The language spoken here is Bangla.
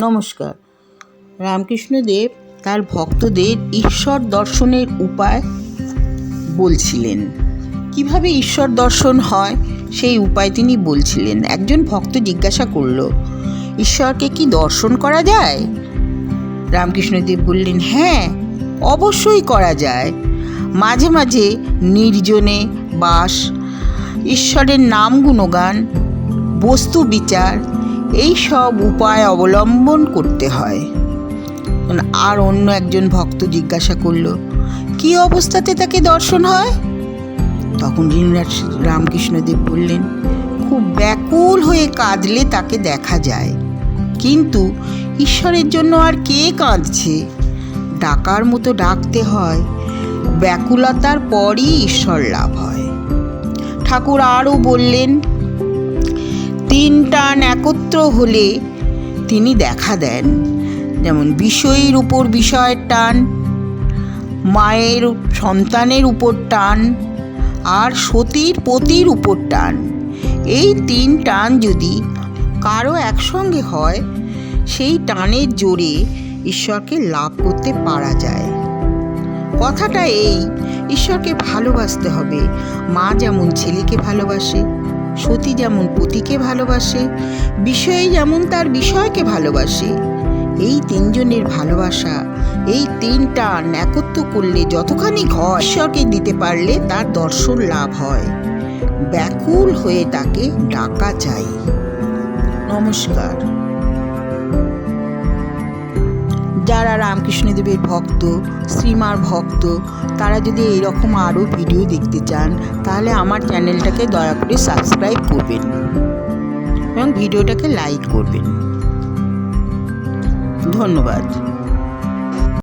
নমস্কার। রামকৃষ্ণদেব তার ভক্তদের ঈশ্বর দর্শনের উপায় বলছিলেন। কীভাবে ঈশ্বর দর্শন হয় সেই উপায় তিনি বলছিলেন। একজন ভক্ত জিজ্ঞাসা করল, ঈশ্বরকে কি দর্শন করা যায়? রামকৃষ্ণদেব বললেন হ্যাঁ অবশ্যই করা যায়। মাঝে মাঝে নির্জনে বাস, ঈশ্বরের নাম গুণগান, বস্তু বিচার এই সব উপায় অবলম্বন করতে হয়। আর অন্য একজন ভক্ত জিজ্ঞাসা করল, কি অবস্থাতে তাকে দর্শন হয়? তখন রামকৃষ্ণদেব বললেন, খুব ব্যাকুল হয়ে কাঁদলে তাকে দেখা যায়। কিন্তু ঈশ্বরের জন্য আর কে কাঁদছে? ডাকার মতো ডাকতে হয়, ব্যাকুলতার পরই ঈশ্বর লাভ হয়। ঠাকুর আরও বললেন তিন টান একত্র হলে তিনি দেখা দেন। যেমন বিষয়ের উপর বিষয়ের টান, মায়ের সন্তানের উপর টান, আর সতীর পতির উপর টান। এই তিন টান যদি কারও একসঙ্গে হয়, সেই টানের জোরে ঈশ্বরকে লাভ করতে পারা যায়। কথাটা এই, ঈশ্বরকে ভালোবাসতে হবে। মা যেমন ছেলেকে ভালোবাসে সতী যেমন পতিকে ভালোবাসে, বিষয়ে যেমন তার বিষয়কে ভালোবাসে। এই তিনজনের ভালোবাসা, এই তিনটা একত্র করলে যতখানি ঘর ঈশ্বরকে দিতে পারলে তার দর্শন লাভ হয়। ব্যাকুল হয়ে তাকে ডাকা চাই নমস্কার। যারা রামকৃষ্ণদেবের ভক্ত, শ্রীমার ভক্ত, তারা যদি এইরকম আরও ভিডিও দেখতে চান, তাহলে আমার চ্যানেলটাকে দয়া করে সাবস্ক্রাইব করবেন এবং ভিডিওটাকে লাইক করবেন। ধন্যবাদ।